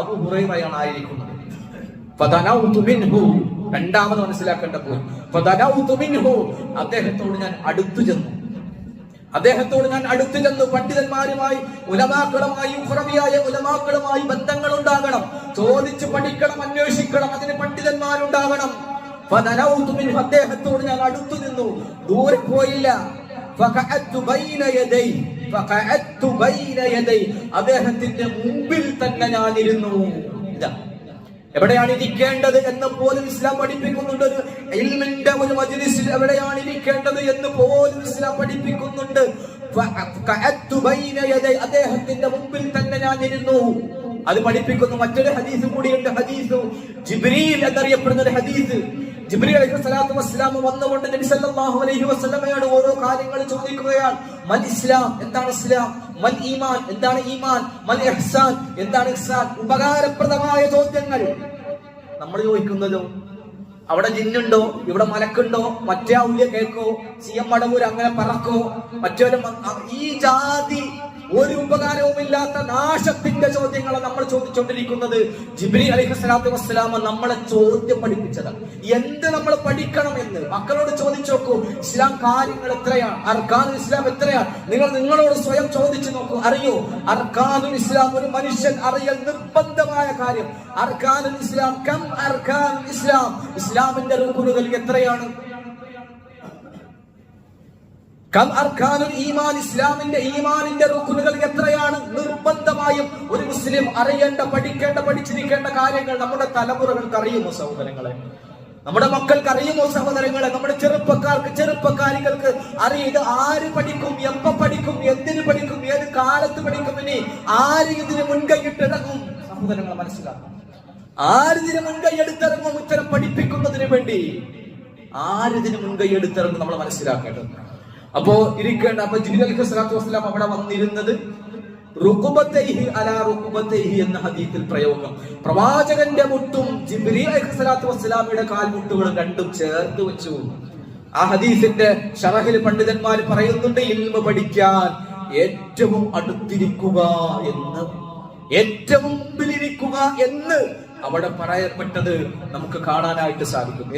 അബു ഹുറൈറയാണ് ആയിരിക്കുന്നത്. രണ്ടാമത് മനസ്സിലാക്കേണ്ട പോയി അദ്ദേഹത്തോട് ഞാൻ അടുത്തു ചെന്നു. അദ്ദേഹത്തോട് ഞാൻ അടുത്തു ചെന്നു. പണ്ഡിതന്മാരുമായി ഉലമാക്കളുമായി ഉഹ്റവിയായ ഉലമാക്കളുമായി ബന്ധങ്ങൾ ഉണ്ടാകണം ചോദിച്ചു പഠിക്കണം അന്വേഷിക്കണം. അതിന് പണ്ഡിതന്മാരുണ്ടാകണം. അദ്ദേഹത്തോട് ഞാൻ അടുത്തു നിന്നു. ദൂരെ പോയില്ല. അദ്ദേഹത്തിന്റെ മുമ്പിൽ തന്നെ ഞാൻ ഇരുന്നു ഇതാ. എവിടെയാണ് ഇരിക്കേണ്ടത് എന്ന് പോലും ഇസ്ലാം പഠിപ്പിക്കുന്നുണ്ട്. ഇൽമിന്റെ ഒരു മജ്ലിസിൽ എവിടെയാണ് ഇരിക്കേണ്ടത് എന്ന് പോലും ഇസ്ലാം പഠിപ്പിക്കുന്നുണ്ട്. അദ്ദേഹത്തിന്റെ മുമ്പിൽ തന്നെ ഞാൻ ഇരുന്നു അത് പഠിപ്പിക്കുന്നു മറ്റൊരു ഹദീസ് കൂടിയുണ്ട്. ഹദീസ് ജിബ്രീൽ എന്നറിയപ്പെടുന്ന ഒരു ഹദീസ്. ജിബ്രീൽ അലൈഹി സ്വലാത്തു വസ്സലാം വന്നുകൊണ്ട് നബി സല്ലല്ലാഹു അലൈഹി വസല്ലമയോട് ഓരോ കാര്യങ്ങൾ ചോദിക്കുകയാണ്. മൽ ഇസ്ലാം എന്താണ് ഇസ്ലാം? മൽ ഈമാൻ എന്താണ് ഈമാൻ? മൽ ഇഹ്സാൻ എന്താണ് ഇഹ്സാൻ? ഉപകാരപ്രദമായ ചോദ്യങ്ങൾ. നമ്മൾ ചോദിക്കുന്നതും അവിടെ ജിന്നുണ്ടോ? ഇവിടെ മലക്കുണ്ടോ? മറ്റേ ഔല്യ കേൾക്കോ സി എം മടവൂർ അങ്ങനെ പറക്കോ? മറ്റൊരു ഈ ജാതി ഒരു ഉപകാരവുമില്ലാത്ത നാശത്തിന്റെ ചോദ്യങ്ങളെ നമ്മൾ ചോദിച്ചുകൊണ്ടിരിക്കുന്നത് ജിബ്രി അലൈഹി സ്വലാത്തു വസ്സലാമ നമ്മളെ ചോദ്യം പഠിപ്പിച്ചത് എന്ത് നമ്മൾ പഠിക്കണം എന്ന് മക്കളോട് ചോദിച്ചു നോക്കൂ ഇസ്ലാം കാര്യങ്ങൾ എത്രയാണ്? അർഖാദുൽ ഇസ്ലാം എത്രയാണ്? നിങ്ങൾ നിങ്ങളോട് സ്വയം ചോദിച്ചു നോക്കൂ അറിയോ? അർഖാദുൽ ഇസ്ലാം ഒരു മനുഷ്യൻ അറിയൽ നിർബന്ധമായ കാര്യം. അർഖാദുൽ ഇസ്ലാം കം അർക്കാനുൽ ഇസ്ലാം ഇസ്ലാമിന്റെ റുക്കുനുകൾ എത്രയാണ്? ഈമാൻ ഇസ്ലാമിന്റെ ഈമാനിന്റെ റുക്കുനുകൾ എത്രയാണ്? നിർബന്ധമായും ഒരു മുസ്ലിം അറിയേണ്ട പഠിക്കേണ്ട പഠിച്ചിരിക്കേണ്ട കാര്യങ്ങൾ നമ്മുടെ തലമുറകൾക്ക് അറിയുമോ സഹോദരങ്ങളെ? നമ്മുടെ മക്കൾക്ക് അറിയുമോ സഹോദരങ്ങളെ? നമ്മുടെ ചെറുപ്പക്കാർക്ക് ചെറുപ്പക്കാരികൾക്ക് അറിയ ഇത് ആര് പഠിക്കും എപ്പ പഠിക്കും എന്തിന് പഠിക്കും ഏത് കാലത്ത് പഠിക്കും ഇനി ആര് ഇതിന് സഹോദരങ്ങളെ സഹോദരങ്ങൾ മനസ്സിലാക്കണം ആരിതിന് മുൻകൈ എടുത്തിറങ്ങും ഉത്തരം പഠിപ്പിക്കുന്നതിന് വേണ്ടി? ആരിതിന് മുൻകൈ എടുത്തിറങ്ങും നമ്മൾ മനസ്സിലാക്കേണ്ടത്. അപ്പോ ഇരിക്കേണ്ട അപ്പൊ ജിബിൽ അലി സ്വലാത്തു വസ്സലാം അവിടെ വന്നിരുന്നത് എന്ന ഹദീത്തിൽ പ്രയോഗം. പ്രവാചകന്റെ മുട്ടും ജിബ്രീൽ അലൈഹി സ്വലാത്തു വസ്സലാമിയുടെ കാൽമുട്ടുകളും രണ്ടും ചേർത്ത് വെച്ചു. ആ ഹദീസിന്റെ ഷറഹിൽ പണ്ഡിതന്മാർ പറയുന്നുണ്ട് ഇൽമ പഠിക്കാൻ ഏറ്റവും അടുത്തിരിക്കുക എന്ന്. ഏറ്റവും മുമ്പിലിരിക്കുക എന്ന്. അവിടെ പറയപ്പെട്ടത് നമുക്ക് കാണാനായിട്ട് സാധിക്കും